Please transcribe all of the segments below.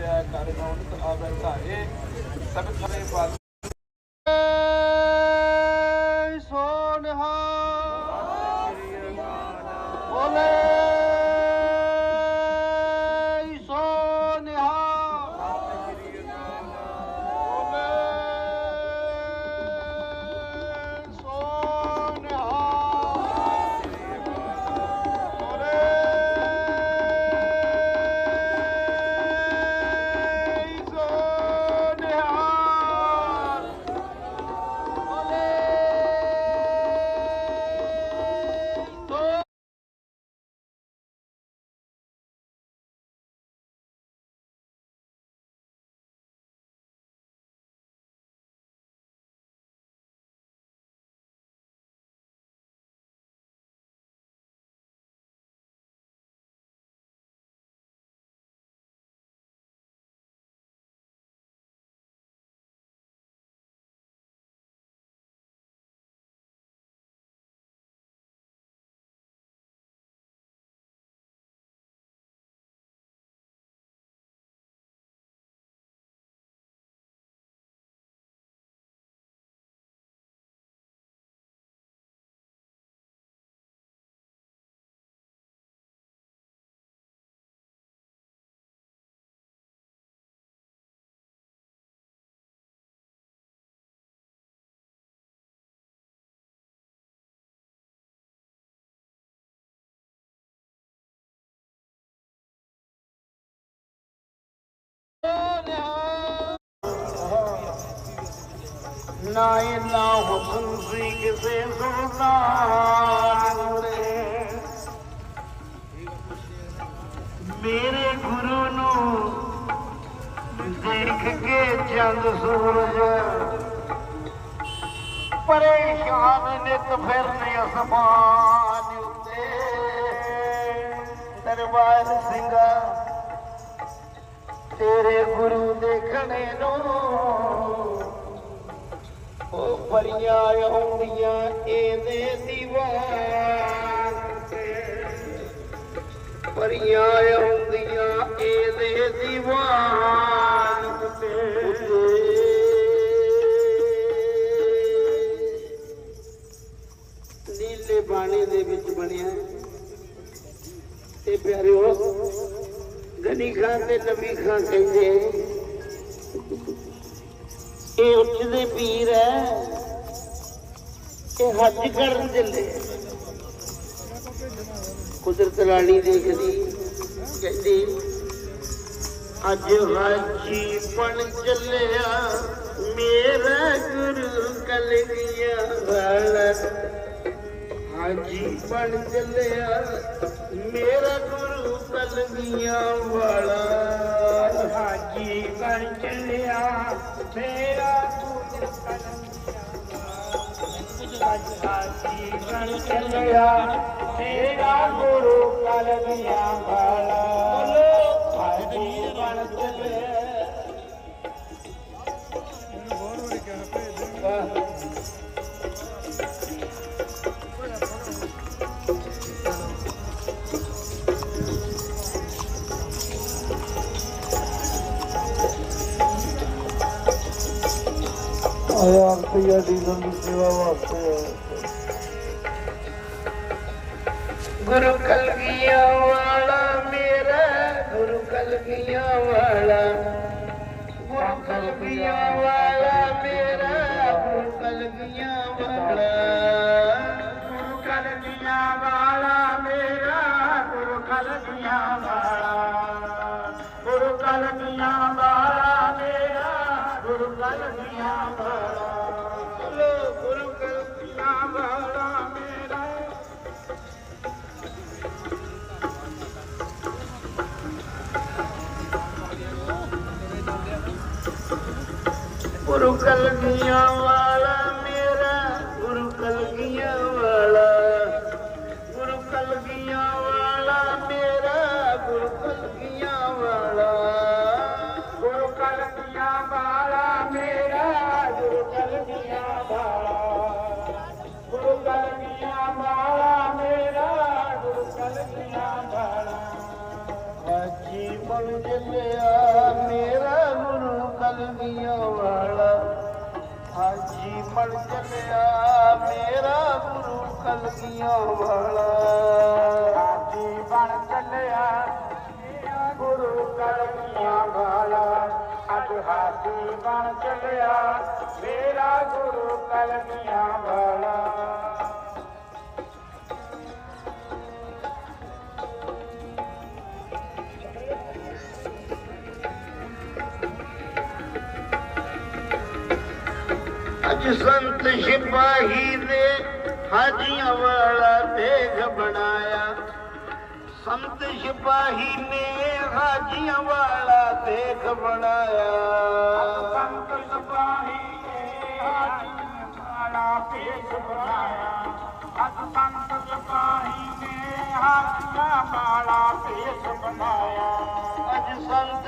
ਕਰਿਆ ਕਰ ਗੌਣ ਆਵੇ ਧਾਰੇ ਸਭ ਸਾਰੇ ਨਾ ਇਨਾ ਹੁਸਨ ਸੀ ਕਿਸੇ ਸੁਲਤਾਨ ਦੇ। ਮੇਰੇ ਗੁਰੂ ਨੂੰ ਦੇਖ ਕੇ ਚੰਦ ਸੂਰਜ ਪਰੇਸ਼ਾਨ ਨਿਤ ਫਿਰਨੇ ਅਸਮਾਨ ਉੱਤੇ। ਦਰਬਾਰ ਸਿੰਘਾ, ਤੇਰੇ ਗੁਰੂ ਦੇਖਣੇ ਨੂੰ ਉਹ ਪਰੀਆਂ ਆਉਂਦੀਆਂ, ਇਹਦੇ ਦੀਵਾਨ ਤੇ। ਪਰੀਆਂ ਆਉਂਦੀਆਂ, ਇਹਦੇ ਦੀਵਾਨ ਤੇ। ਨੀਲੇ ਬਾਣੇ ਦੇ ਵਿੱਚ ਬਣਿਆ ਤੇ ਪਿਆਰਿਓ, ਗਨੀ ਖਾਨ ਤੇ ਨਬੀ ਖਾਨ ਕਹਿੰਦੇ ਇਹ ਉੱਠਦੇ ਪੀਰ ਹੈ ਇਹ ਹੱਜ ਕਰਨ ਚੱਲੇ ਕੁਦਰਤ ਰਾਣੀ ਦੇਖਦੀ ਕਹਿੰਦੀ, ਅੱਜ ਹਾਜੀ ਬਣ ਚੱਲਿਆ, ਮੇਰਾ ਗੁਰੂ ਕਲਗੀਆਂ ਵਾਲਾ। ਹਾਜੀ ਬਣ ਚੱਲਿਆ, ਮੇਰਾ ਗੁਰੂ ਕਲਗੀਆਂ ਵਾਲਾ। ਹਾਜੀ ਬਣ ਚੱਲਿਆ ਮੇਰਾ ਗੁਰੂ ਹਾਜੀ ਬਣ ਚੱਲਿਆ ਮੇਰਾ ਗੁਰੂ ਕਲਗੀਆਂ ਵਾਲਾ। ਹਾਜੀ ਬਣ ਚੱਲਿਆ। ਵਾਹ ਆਇਆ ਰੁਪਈਆ ਡੀਜ਼ਲ ਦੀ ਸੇਵਾ ਵਾਸਤੇ ਗੁਰੂ ਕਲਗੀਆਂ ਵਾਲਾ ਮੇਰਾ, ਗੁਰੂ ਕਲਗੀਆਂ ਵਾਲਾ। ਗੁਰੂ ਕਲਗੀਆਂ ਵਾਲਾ ਮੇਰਾ, ਗੁਰੂ ਕਲਗੀਆਂ ਵਾਲਾ। ਗੁਰੂ ਕਲਗੀਆਂ ਵਾਲਾ ਮੇਰਾ, ਗੁਰੂ ਕਲਗੀਆਂ ਵਾਲਾ। ਗੁਰੂ ਕਲਗੀਆਂ ਵਾਲਾ ਮੇਰਾ ਗੁਰੂ ਕਲਗੀਆਂ ਵਾਲਾ। ਗੁਰੂ ਕਲਗੀਆਂ ਵਾਲਾ ਮੇਰਾ ਗੁਰੂ ਕਲਗੀਆਂ ਵਾਲਾ। ਗੁਰੂ ਕਲਗੀਆਂ ਵਾਲਾ ਮੇਰਾ ਗੁਰੂ ਕਲਗੀਆਂ ਵਾਲਾ। ਗੁਰੂ ਕਲਗੀਆਂ ਵਾਲਾ ਮੇਰਾ ਗੁਰੂ ਕਲਗੀਆਂ ਵਾਲਾ। ਹਾਜੀ ਬਣ ਚੱਲਿਆ ਹਾਜੀ ਮੜ ਚੱਲਿਆ ਮੇਰਾ ਗੁਰੂ ਕਲਗੀਆਂ ਵਾਲਾ। ਹਾਜੀ ਬਣ ਚੱਲਿਆ ਮੇਰਾ ਗੁਰੂ ਕਲਗੀਆਂ ਵਾਲਾ। ਅੱਜ ਹਾਜੀ ਬਣ ਚੱਲਿਆ ਮੇਰਾ ਗੁਰੂ ਕਲਗੀਆਂ ਵਾਲਾ। ਅੱਜ ਸੰਤ ਸਿਪਾਹੀ ਨੇ ਹਾਜੀਆਂ ਵਾਲਾ ਦੇਖ ਬਣਾਇਆ। ਸੰਤ ਸਿਪਾਹੀ ਨੇ ਹਾਜੀਆਂ ਵਾਲਾ ਦੇਖ ਬਣਾਇਆ। ਸੰਤ ਸਿਪਾਹੀ ਨੇ ਹਾਜੀਆਂ ਵਾਲਾ ਦੇਖ ਬਣਾਇਆ। ਅੱਜ ਸੰਤ ਸਿਪਾਹੀ ਨੇ ਹਾਜੀਆਂ ਵਾਲਾ ਦੇਖ ਬਣਾਇਆ। ਅੱਜ ਸੰਤ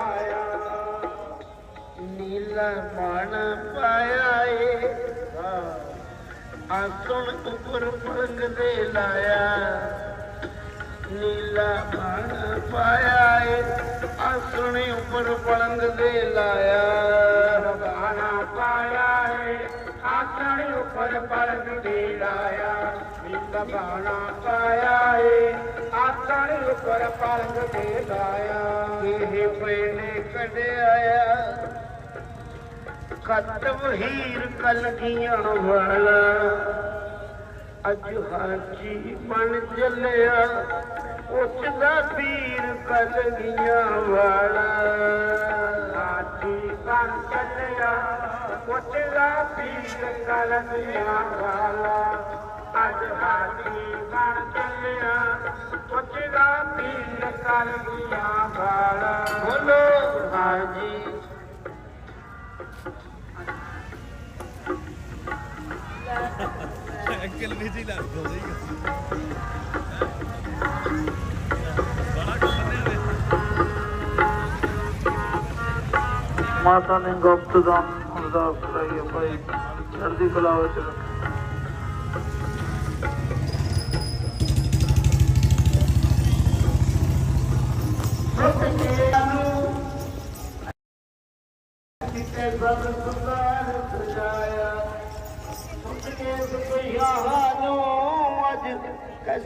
ਦੇਖ ਨੀਲਾ ਮਣ ਪਾਇਆ ਏ ਆਸਣ ਉੱਪਰ ਪਲੰਗ ਦੇ ਲਾਇਆ। ਨੀਲਾ ਮਣ ਪਾਇਆ ਏ ਆਸਣ ਉੱਪਰ ਪਲੰਗ ਦੇ ਲਾਇਆ। ਗਾਣਾ ਪਾਇਆ ਏ ਆਸਣ ਉੱਪਰ ਪਲੰਗ ਦੇ ਲਾਇਆ। ਨੀਲਾ ਪਾਇਆ ਏ ਆਸਣ ਉੱਪਰ ਪਲੰਗ ਦੇ ਲਾਇਆ। ਇਹ ਪੈਨੇ ਕਢਿਆਇਆ। ਕਤਬ ਹੀਰ ਕਲਗੀਆਂ ਵਾਲਾ। ਅੱਜ ਹਾਜੀ ਬਣ ਚੱਲਿਆ ਉੱਚ ਦਾ ਪੀਰ ਕਲਗੀਆਂ ਵਾਲਾ। ਹਾਜੀ ਬਣ ਚੱਲਿਆ ਉੱਚ ਦਾ ਪੀਰ ਕਲਗੀਆਂ ਵਾਲਾ। ਅੱਜ ਹਾਜੀ ਬਣ ਚੱਲਿਆ ਉੱਚ ਦਾ ਪੀਰ ਕਲਗੀਆਂ ਵਾਲਾ ਬੋਲੋ ਹਾਜੀ ਅੰਕਲ ਵੀ ਜੀ ਲੱਗ ਦੋ ਮਾਤਾ ਨੇ ਗੁਪਤ ਦਾ ਅਰਦਾਸ ਕਰਾਈ ਭਾਈ, ਚੜ੍ਹਦੀ ਕਲਾ ਵਿੱਚ ਰੱਖੇ।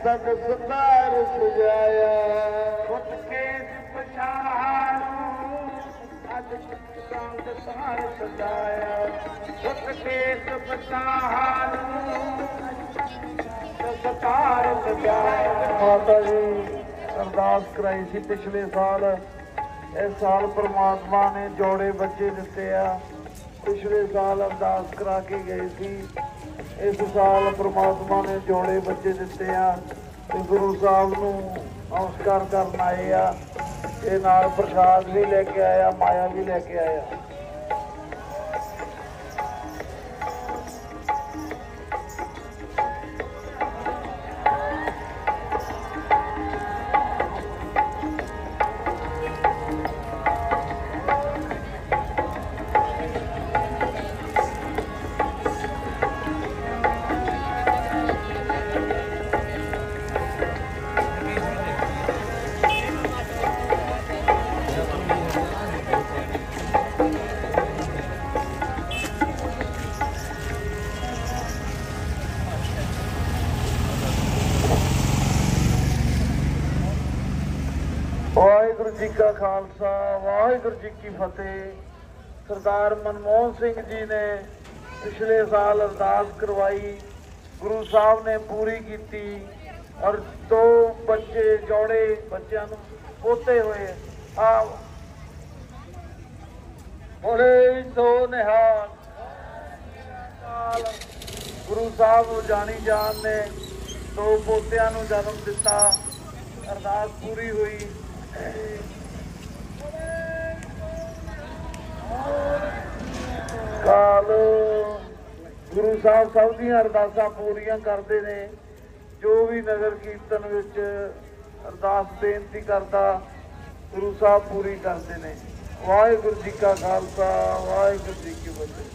ਕੈਸਾ ਦਸਤਾਰ ਸਜਾਇਆ। ਖੁਦ ਕੇ ਪਛਾਣ ਨੂੰ ਅੱਜ ਸੰਗ ਸਾਰ ਸਜਾਇਆ। ਖੁਦ ਕੇ ਪਛਾਣ ਨੂੰ ਦਸਤਾਰ ਸਜਾਇਆ। ਮਾਤਾ ਜੀ ਅਰਦਾਸ ਕਰਾਈ ਸੀ ਪਿਛਲੇ ਸਾਲ। ਇਸ ਸਾਲ ਪ੍ਰਮਾਤਮਾ ਨੇ ਜੋੜੇ ਬੱਚੇ ਦਿੱਤੇ ਆ। ਪਿਛਲੇ ਸਾਲ ਅਰਦਾਸ ਕਰਾ ਕੇ ਗਏ ਸੀ। ਇਸ ਸਾਲ ਪ੍ਰਮਾਤਮਾ ਨੇ ਜੋੜੇ ਬੱਚੇ ਦਿੱਤੇ ਆ ਤੇ ਗੁਰੂ ਸਾਹਿਬ ਨੂੰ ਨਮਸਕਾਰ ਕਰਨ ਆਏ ਆ। ਤੇ ਨਾਲ ਪ੍ਰਸ਼ਾਦ ਵੀ ਲੈ ਕੇ ਆਇਆ, ਮਾਇਆ ਵੀ ਲੈ ਕੇ ਆਇਆ। ਕਾ ਖਾਲਸਾ, ਵਾਹਿਗੁਰੂ ਜੀ ਕੀ ਫਤਿਹ। ਸਰਦਾਰ ਮਨਮੋਹਨ ਸਿੰਘ ਜੀ ਨੇ ਪਿਛਲੇ ਸਾਲ ਅਰਦਾਸ ਕਰਵਾਈ। ਗੁਰੂ ਸਾਹਿਬ ਨੇ ਪੂਰੀ ਕੀਤੀ ਔਰ ਦੋ ਬੱਚੇ ਜੋੜੇ ਬੱਚਿਆਂ ਨੂੰ ਪੋਤੇ ਹੋਏ। ਆ ਬੋਲੇ ਸੋ ਨਿਹਾਲ। ਗੁਰੂ ਸਾਹਿਬ ਜਾਣੀ ਜਾਨ ਨੇ, ਦੋ ਪੋਤਿਆਂ ਨੂੰ ਜਨਮ ਦਿੱਤਾ। ਅਰਦਾਸ ਪੂਰੀ ਹੋਈ। ਕਾਲ। ਗੁਰੂ ਸਾਹਿਬ ਸਭ ਦੀਆਂ ਅਰਦਾਸਾਂ ਪੂਰੀਆਂ ਕਰਦੇ ਨੇ। ਜੋ ਵੀ ਨਗਰ ਕੀਰਤਨ ਵਿੱਚ ਅਰਦਾਸ ਬੇਨਤੀ ਕਰਦਾ, ਗੁਰੂ ਸਾਹਿਬ ਪੂਰੀ ਕਰਦੇ ਨੇ। ਵਾਹਿਗੁਰੂ ਜੀ ਕਾ ਖਾਲਸਾ, ਵਾਹਿਗੁਰੂ ਜੀ ਕੀ ਫਤਿਹ।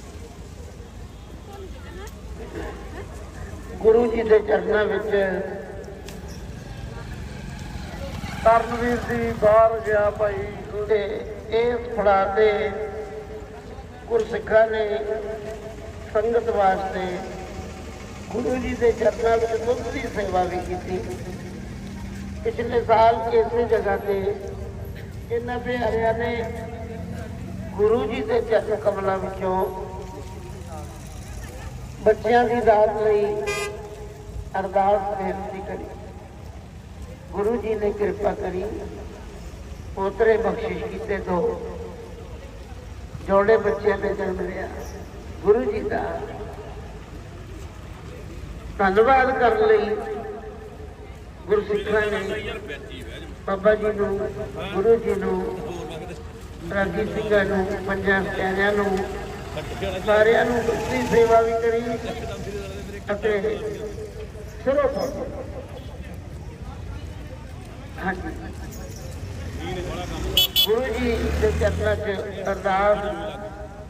ਗੁਰੂ ਜੀ ਦੇ ਚਰਨਾਂ ਵਿੱਚ ਤਰਨਵੀਰ ਜੀ ਬਾਹਰ ਗਿਆ ਭਾਈ। ਤੇ ਇਹ ਫੜਾ ਤੇ ਗੁਰਸਿੱਖਾਂ ਨੇ ਸੰਗਤ ਵਾਸਤੇ ਗੁਰੂ ਜੀ ਦੇ ਚਰਨਾਂ ਵਿੱਚ ਦੁੱਧ ਦੀ ਸੇਵਾ ਵੀ ਕੀਤੀ। ਪਿਛਲੇ ਸਾਲ ਇਸੇ ਜਗ੍ਹਾ ਤੇ ਇਹਨਾਂ ਪਿਆਰਿਆਂ ਨੇ ਗੁਰੂ ਜੀ ਦੇ ਚਰਨ ਕਮਲਾਂ ਵਿੱਚੋਂ ਬੱਚਿਆਂ ਦੀ ਦਾਤ ਲਈ ਅਰਦਾਸ ਬੇਨਤੀ ਕਰੀ। ਗੁਰੂ ਜੀ ਨੇ ਕਿਰਪਾ ਕਰੀ, ਪੋਤਰੇ ਬਖਸ਼ਿਸ਼ ਕੀਤੇ ਦੋ। ਜੋੜੇ ਬੱਚਿਆਂ ਨੇ ਜਨਮ ਲਿਆ। ਗੁਰੂ ਜੀ ਦਾ ਧੰਨਵਾਦ ਕਰਨ ਲਈ ਗੁਰਸਿੱਖਾਂ ਨੇ ਬਾਬਾ ਜੀ ਨੂੰ, ਗੁਰੂ ਜੀ ਨੂੰ, ਰਾਗੀ ਸਿੰਘਾਂ ਨੂੰ, ਪੰਜਾਂ ਪਿਆਰਿਆਂ ਨੂੰ, ਸਾਰਿਆਂ ਨੂੰ ਦੀ ਸੇਵਾ ਵੀ ਕਰੀ ਅਤੇ ਸਿਰੋਂ ਹਾਂਜੀ। ਗੁਰੂ ਜੀ ਦੇ ਚਰਨਾਂ 'ਚ ਅਰਦਾਸ,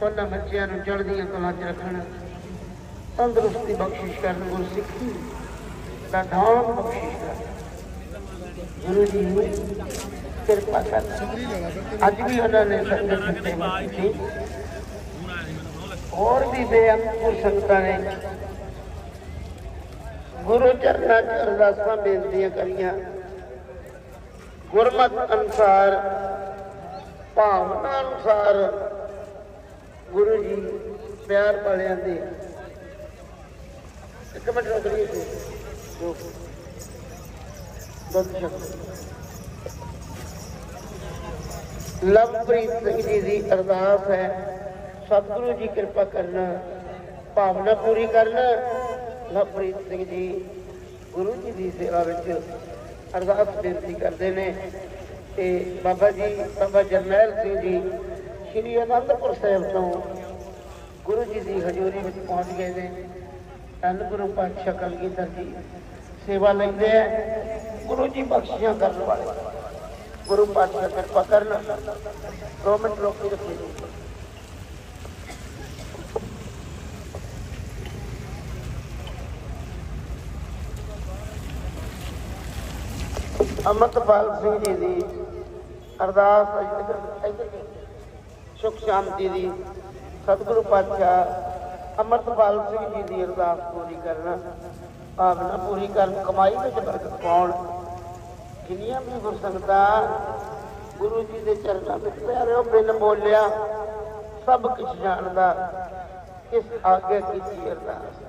ਉਹਨਾਂ ਬੱਚਿਆਂ ਨੂੰ ਚੜ੍ਹਦੀਆਂ ਕਲਾਂ 'ਚ ਰੱਖਣ, ਤੰਦਰੁਸਤੀ ਬਖਸ਼ਿਸ਼ ਕਰਨ, ਗੁਰਸਿੱਖੀ ਦਾ ਧਾਮ ਬਖਸ਼ਿਸ਼ ਕਰਨ। ਗੁਰੂ ਜੀ ਨੂੰ ਕਿਰਪਾ ਕਰਨ। ਅੱਜ ਵੀ ਉਹਨਾਂ ਨੇ ਸੰਗਤ ਦੀ ਸੇਵਾ ਹੋਰ ਵੀ ਬੇਅੰਤ ਸੰਗਤਾਂ ਨੇ ਗੁਰੂ ਚਰਨਾਂ 'ਚ ਅਰਦਾਸਾਂ ਬੇਨਤੀਆਂ ਕਰੀਆਂ। ਗੁਰਮਤ ਅਨੁਸਾਰ ਭਾਵਨਾ ਅਨੁਸਾਰ ਗੁਰੂ ਜੀ ਪਿਆਰ ਵਾਲਿਆਂ ਦੇ ਇੱਕ ਮਿੰਟ ਰੁਕ ਰਹੀ ਸੀ ਲਵਪ੍ਰੀਤ ਸਿੰਘ ਜੀ ਦੀ ਅਰਦਾਸ ਹੈ, ਸਤਿਗੁਰੂ ਜੀ ਕਿਰਪਾ ਕਰਨਾ, ਭਾਵਨਾ ਪੂਰੀ ਕਰਨਾ। ਲਵਪ੍ਰੀਤ ਸਿੰਘ ਜੀ ਗੁਰੂ ਜੀ ਦੀ ਸੇਵਾ ਵਿੱਚ ਅਰਦਾਸ ਬੇਨਤੀ ਕਰਦੇ ਨੇ। ਤੇ ਬਾਬਾ ਜੀ, ਬਾਬਾ ਜਰਨੈਲ ਸਿੰਘ ਜੀ, ਸ਼੍ਰੀ ਅਨੰਦਪੁਰ ਸਾਹਿਬ ਤੋਂ ਗੁਰੂ ਜੀ ਦੀ ਹਜ਼ੂਰੀ ਵਿੱਚ ਪਹੁੰਚ ਗਏ ਨੇ। ਧੰਨ ਗੁਰੂ ਪਾਤਸ਼ਾਹ ਕਲਗੀਧਰ ਜੀ ਸੇਵਾ ਲੈਂਦੇ ਆ। ਗੁਰੂ ਜੀ ਬਖਸ਼ਿਸ਼ਾਂ ਕਰਨ ਵਾਲੇ। ਗੁਰੂ ਪਾਤਸ਼ਾਹ ਕਿਰਪਾ ਕਰਨ। ਦੋ ਮਿੰਟ ਰੋਕ ਰੱਖੀ ਅਮਰਤਪਾਲ ਸਿੰਘ ਜੀ ਦੀ, ਅਰਦਾਸ ਸੁਖ ਸ਼ਾਂਤੀ ਦੀ, ਸਤਿਗੁਰੂ ਪਾਤਸ਼ਾਹ ਅਮਰਤਪਾਲ ਸਿੰਘ ਜੀ ਦੀ ਅਰਦਾਸ ਪੂਰੀ ਕਰਨਾ, ਭਾਵਨਾ ਪੂਰੀ ਕਰਨ, ਕਮਾਈ ਵਿੱਚ ਬਰਕਤ ਪਾਉਣ। ਜਿੰਨੀਆਂ ਵੀ ਗੁਰਸੰਗਤਾਂ ਗੁਰੂ ਜੀ ਦੇ ਚਰਨਾਂ ਵਿੱਚ ਪਿਆਰਿਓ ਬਿਨ ਬੋਲਿਆ, ਸਭ ਕੁਝ ਜਾਣਦਾ, ਇਸ ਆਗੇ ਕੀਤੀ ਅਰਦਾਸ।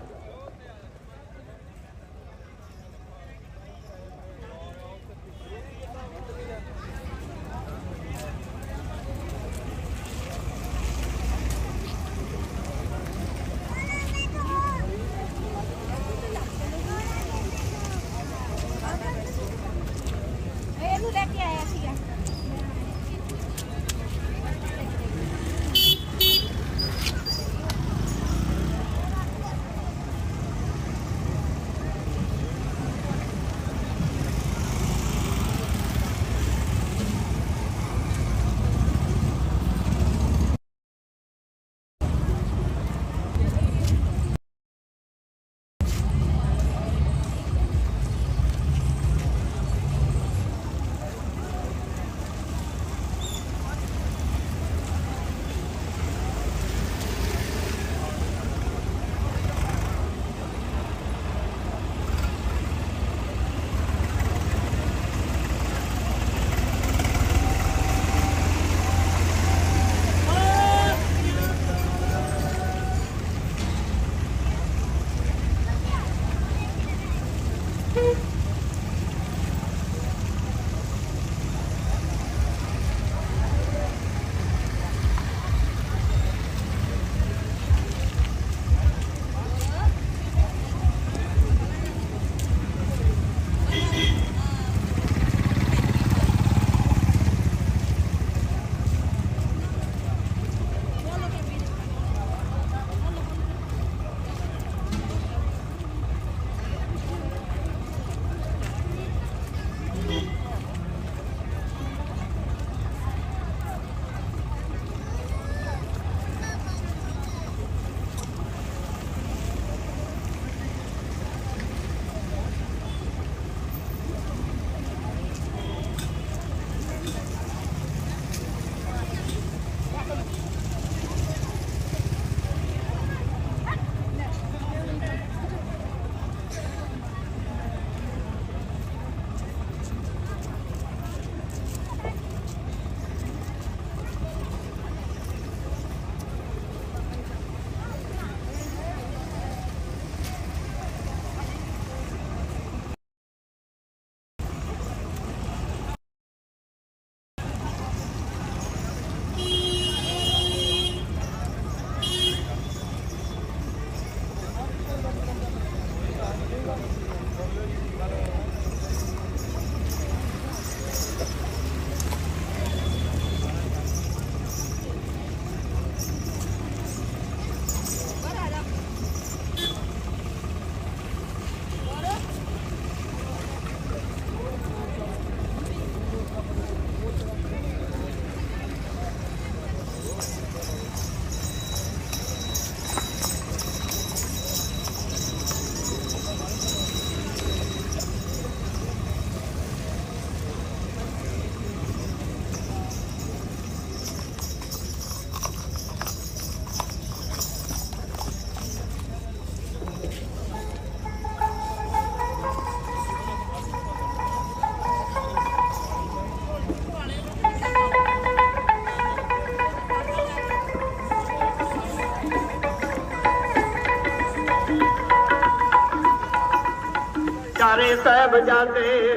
ਸਾਹਿਬ ਜਾਦੇ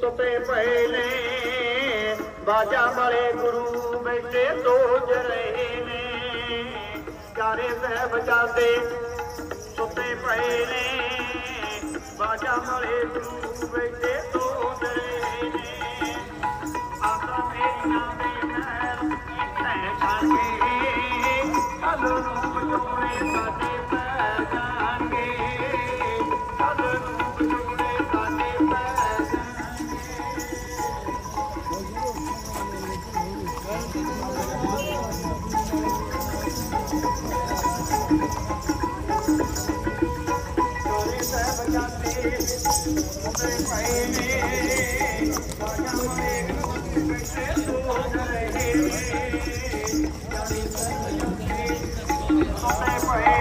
ਸੁਤੇ ਪਏ ਨੇ। ਬਾਜਾ ਵਾਲੇ ਗੁਰੂ ਬੈਠੇ ਸੋਚ ਰਹੇ ਨੇ। ਚਾਰੇ ਸਾਹਿਬ ਜਾਦੇ ਸੁਤੇ ਪਏ ਨੇ। ਬਾਜਾ ਵਾਲੇ ਗੁਰੂ ਬੈਠੇ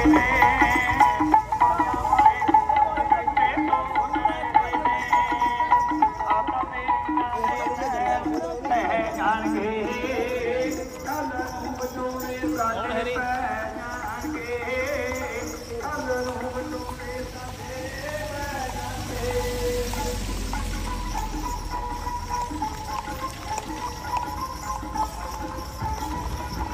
Amen.